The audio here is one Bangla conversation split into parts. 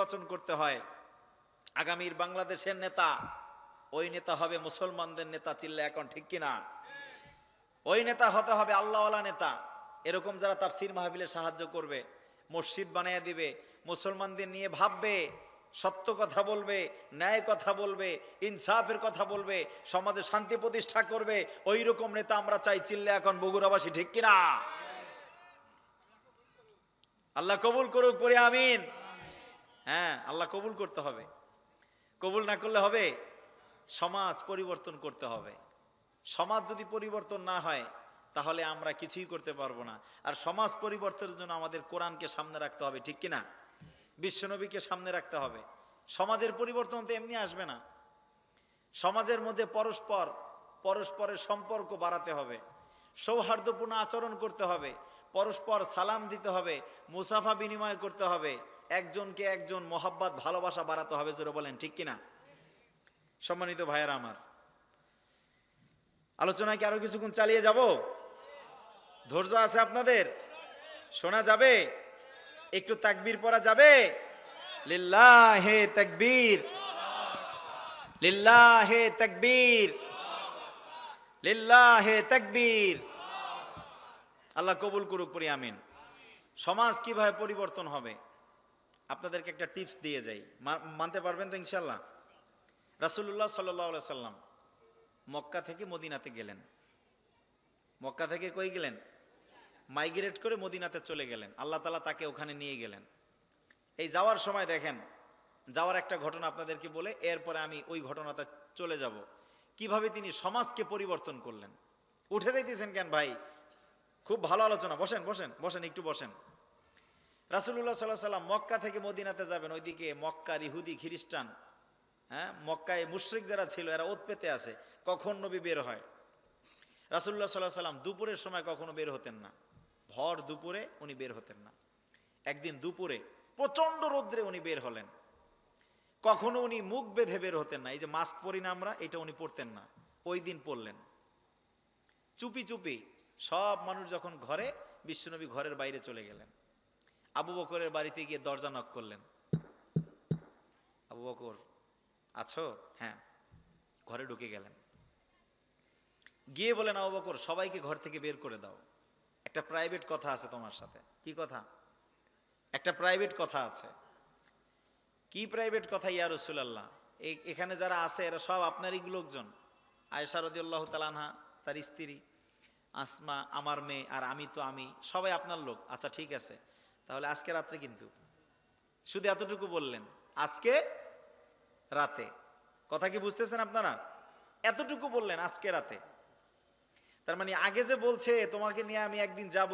নির্বাচন করতে হয়। আগামীর বাংলাদেশের নেতা, ওই নেতা হবে মুসলমানদের নেতা চিল্লা এখন ঠিক কিনা? ওই নেতা হতে হবে আল্লাহওয়ালা নেতা। এরকম যারা তাফসির মাহফিলে সাহায্য করবে, মসজিদ বানিয়ে দিবে, মুসলমানদের নিয়ে ভাববে, সত্য কথা বলবে, ন্যায় কথা বলবে, ইনসাফের কথা বলবে, সমাজে শান্তি প্রতিষ্ঠা করবে ওই রকম নেতা আমরা চাই চিল্লে এখন বগুড়াবাসী ঠিক কিনা? আল্লাহ কবুল করুক পরে আমিন। হ্যাঁ আল্লাহ কবুল করতে হবে। কবুল না করলে হবে? সমাজ পরিবর্তন করতে হবে। সমাজ যদি পরিবর্তন না হয়, তাহলে আমরা কিছুই করতে পারব না। আর সমাজ পরিবর্তনের জন্য আমাদের কোরআনকে সামনে রাখতে হবে, ঠিক কিনা? বিশ্বনবীকে সামনে রাখতে হবে। সমাজের পরিবর্তন তো এমনি আসবে না। সমাজের মধ্যে পরস্পর, পরস্পরের সম্পর্ক বাড়াতে হবে। সৌহার্দ্যপূর্ণ আচরণ করতে হবে, পরস্পর সালাম দিতে হবে, মুসাফা বিনিময় করতে হবে, একজনকে একজন মোহাব্বত, ভালোবাসা বাড়াতে হবে, জোরে বলেন, ঠিক কিনা? সম্মানিত ভাইয়েরা আমার, আলোচনায় কি আরও কিছুক্ষণ চালিয়ে যাব? ধৈর্য আছে আপনাদের? শোনা যাবে? একটু তাকবীর পরা যাবে? লিল্লাহে তাকবীর। লিল্লাহে তাকবীর। লিল্লাহে তাকবীর। আল্লাহ কবুল করুক পরি আমিন। সমাজ কীভাবে পরিবর্তন হবে? আপনাদেরকে একটা টিপস দিয়ে যাই। মানতে পারবেন তো ইনশাল্লাহ রাসূলুল্লাহ সাল্লাহ সাল্লাম মক্কা থেকে মদিনাতে গেলেন। মক্কা থেকে কই গেলেন? মাইগ্রেট করে মদিনাতে চলে গেলেন। আল্লাহ তালা তাকে ওখানে নিয়ে গেলেন। এই যাওয়ার সময় দেখেন, যাওয়ার একটা ঘটনা আপনাদেরকে বলে, এরপরে আমি ওই ঘটনাতে চলে যাব। কীভাবে তিনি সমাজকে পরিবর্তন করলেন? উঠে যাইতেছেন কেন ভাই? খুব ভালো আলোচনা। বসেন বসেন বসেন, একটু বসেন। রাসুল্লাহ সাল্লাহ সাল্লাম মক্কা থেকে মদিনাতে যাবেন। ওইদিকে মক্কার ইহুদি, খ্রিস্টান হ্যাঁ? মক্কায় মুশরিক যারা ছিল, এরা ওত পেতে আছে কখন নবী বের হয়? রাসুল্লাহ সাল্লাহ সাল্লাম দুপুরের সময় কখনো বের হতেন না। ভর দুপুরে উনি বের হতেন না। একদিন দুপুরে প্রচণ্ড রৌদ্রে উনি বের হলেন। কখনো উনি মুখ বেঁধে বের হতেন না। এই যে মাস্ক পরি না আমরা, এটা উনি পরতেন না। ওই দিন পরলেন। চুপি চুপি সব মানুষ যখন ঘরে, বিশ্বনবী ঘরের বাইরে চলে গেলেন। আবু বকরের বাড়িতে গিয়ে দরজা নক করলেন। আবু বকর, আছো? হ্যাঁ। ঘরে ঢুকে গেলেন। গিয়ে বলেন, আবু বকর, সবাইকে ঘর থেকে বের করে দাও। একটা প্রাইভেট কথা আছে তোমার সাথে। কি কথা? একটা প্রাইভেট কথা আছে। কি প্রাইভেট কথা ইয়া রসুলাল্লাহ? এখানে যারা আছে, এরা সব আপনারই লোকজন। আয়সা রদিউল্লাহ তালানহা তার স্ত্রী, আসমা, আমার মেয়ে, আর আমি তো আমি, সবাই আপনার লোক। আচ্ছা ঠিক আছে। তাহলে আজকে রাত্রে কিন্তু। শুধু এতটুকু বললেন, আজকে রাতে। কথা কি বুঝতেছেন আপনারা? এতটুকু বললেন আজকে রাতে। তার মানে আগে যে বলছে, তোমাকে নিয়ে আমি একদিন যাব,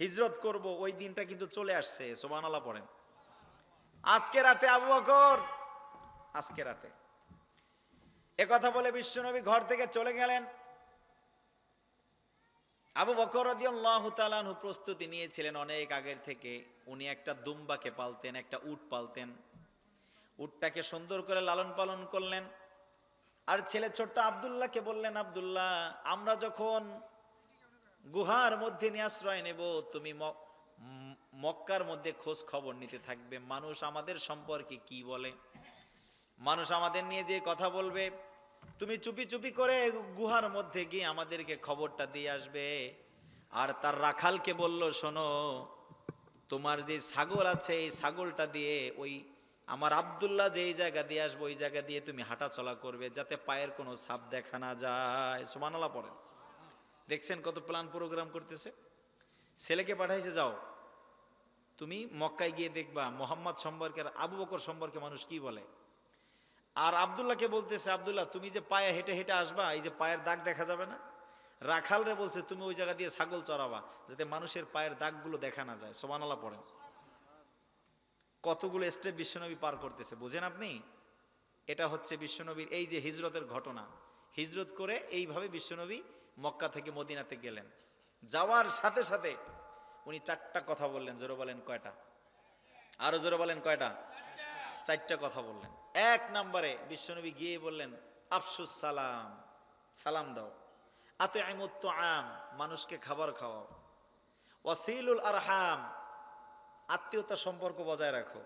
হিজরত করব, ওই দিনটা কিন্তু চলে আসছে সোবান আল্লাহ পড়েন। আজকে রাতে আবু বকর, আজকে রাতে। কথা বলে বিশ্বনবী ঘর থেকে চলে গেলেন। আবু বকর রাদিয়াল্লাহু প্রস্তুতি নিয়েছিলেন অনেক আগের থেকে। উনি একটা দুম্বাকে পালতেন, একটা উট পালতেন। উটটাকে সুন্দর করে লালন পালন করলেন। আর ছেলে ছোট্ট আব্দুল্লাহকে বললেন, আবদুল্লাহ, আমরা যখন গুহার মধ্যে নিয়ে আশ্রয় নেব, তুমি মক্কার মধ্যে খোঁজ খবর নিতে থাকবে। মানুষ আমাদের সম্পর্কে কি বলে? মানুষ আমাদের নিয়ে যে কথা বলবে, তুমি চুপি চুপি করে গুহার মধ্যে গিয়ে আমাদেরকে খবরটা দিয়ে আসবে। আর তার রাখালকে বলল, শোনো, তোমার যে ছাগল আছে, এই ছাগলটা দিয়ে ওই আমার আব্দুল্লাহ যে এই জায়গা দিয়ে আসব, ওই জায়গা দিয়ে তুমি হাঁটা চলা করবে, যাতে পায়ের কোনো ছাপ দেখা না যায়। সুমানালা পড়েন। দেখছেন কত প্ল্যান প্রোগ্রাম করতেছে? ছেলেকে পাঠাইছে, যাও। তুমি মক্কায় গিয়ে দেখবা মোহাম্মদ সম্পর্কে আর আবু বকর সম্পর্কে মানুষ কি বলে? আর আবদুল্লাহকে বলতেছে, আবদুল্লাহ, তুমি যে পায়ে হেঁটে হেঁটে আসবা, এই যে পায়ের দাগ দেখা যাবে না? রাখালরে বলছে, তুমি ওই জায়গা দিয়ে ছাগল চড়াবা, যাতে মানুষের পায়ের দাগগুলো দেখা না যায়। সোমানালা পড়েন। কতগুলো স্টেপ বিশ্বনবী পার করতেছে, বুঝেন আপনি? এটা হচ্ছে বিশ্বনবীর এই যে হিজরতের ঘটনা। হিজরত করে এইভাবে বিশ্বনবী মক্কা থেকে মদিনাতে গেলেন। যাওয়ার সাথে সাথে উনি চারটা কথা বললেন, জোরে বলেন কয়টা? আরও জোরে বলেন কয়টা? চারটা কথা বললেন। এক নম্বরে বিশ্বনবী গিয়ে বললেন, আফসুস সালাম সালাম দাও। আত আম মানুষকে খাবার খাওয়াও। ওয়াসিলুল আরহাম, আত্মীয়তা সম্পর্ক বজায় রাখো।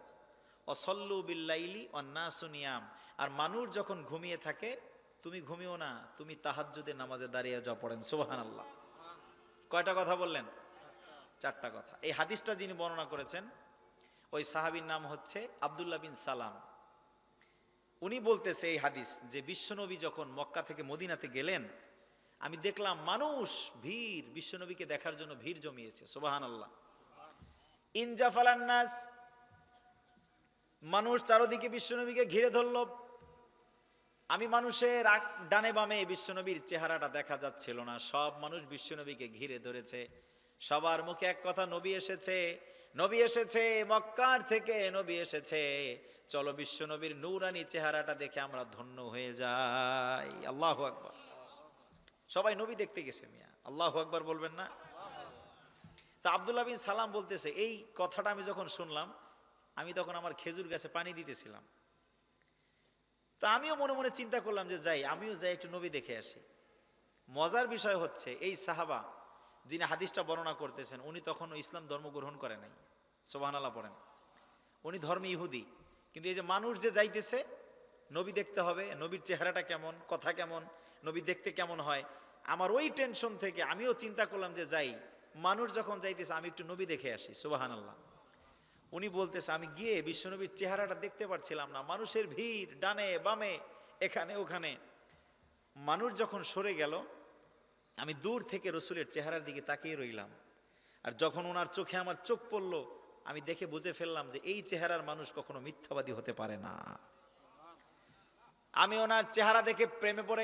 অসল্লু বিল্লাইলি অন্নাসুনিয়াম আর মানুষ যখন ঘুমিয়ে থাকে, তুমি ঘুমিও না, তুমি তাহাজ্জুদের নামাজে দাঁড়িয়ে যাও পড়েন। সুবাহান আল্লাহ কয়টা কথা বললেন? চারটা কথা। এই হাদিসটা যিনি বর্ণনা করেছেন, ওই সাহাবীর নাম হচ্ছে আব্দুল্লাহ বিন সালাম। উনি বলতেছে এই হাদিস যে, বিশ্বনবী যখন মক্কা থেকে মদিনাতে গেলেন, আমি দেখলাম মানুষ ভিড়, বিশ্বনবীকে দেখার জন্য ভিড় জমিয়েছে সুবাহান আল্লাহ ইনজাফালান্নাস মানুষ চারোদিকে বিশ্বনবীকে ঘিরে ধরল। আমি মানুষের ডানে বামে বিশ্বনবীর চেহারাটা দেখা যাচ্ছিল না, সব মানুষ বিশ্বনবীকে ঘিরে ধরেছে। সবার মুখে এক কথা, নবী এসেছে নবী এসেছে, মক্কার থেকে নবী এসেছে। চলো বিশ্বনবীর নূরানি চেহারাটা দেখে আমরা ধন্য হয়ে যাই। আল্লাহ আকবার। সবাই নবী দেখতে গেছে মিয়া। আল্লাহ আকবার বলবেন না? তা আবদুল্লাহ বিন সালাম বলতেছে, এই কথাটা আমি যখন শুনলাম, আমি তখন আমার খেজুর গাছে পানি দিতেছিলাম। তা আমিও মনে মনে চিন্তা করলাম যে যাই, আমিও যাই একটু নবী দেখে আসি। মজার বিষয় হচ্ছে, এই সাহাবা যিনি হাদিসটা বর্ণনা করতেছেন, উনি তখনও ইসলাম ধর্ম গ্রহণ করে নাই। সোবাহান আল্লাহ পড়েন। উনি ধর্মে ইহুদি। কিন্তু এই যে মানুষ যে যাইতেছে, নবী দেখতে হবে, নবীর চেহারাটা কেমন, কথা কেমন, নবী দেখতে কেমন হয়, আমার ওই টেনশন থেকে আমিও চিন্তা করলাম যে যাই, মানুষ যখন যাইতেছে, আমি একটু নবী দেখে আসি সুবাহান আল্লাহ উনি বলতেছে, আমি গিয়ে বিশ্বনবীর চেহারাটা দেখতে পারছিলাম না, মানুষের ভিড়, ডানে, বামে, এখানে, ওখানে। মানুষ যখন সরে গেল আমি দূর থেকে রসুলের চেহারার দিকে তাকিয়ে রইলাম। আর যখন ওনার চোখে আমার চোখ পড়ল, আমি দেখে বুঝে ফেললাম যে এই চেহারার মানুষ কখনো মিথ্যাবাদী হতে পারে না। আমি ওনার চেহারা দেখে প্রেমে পড়ে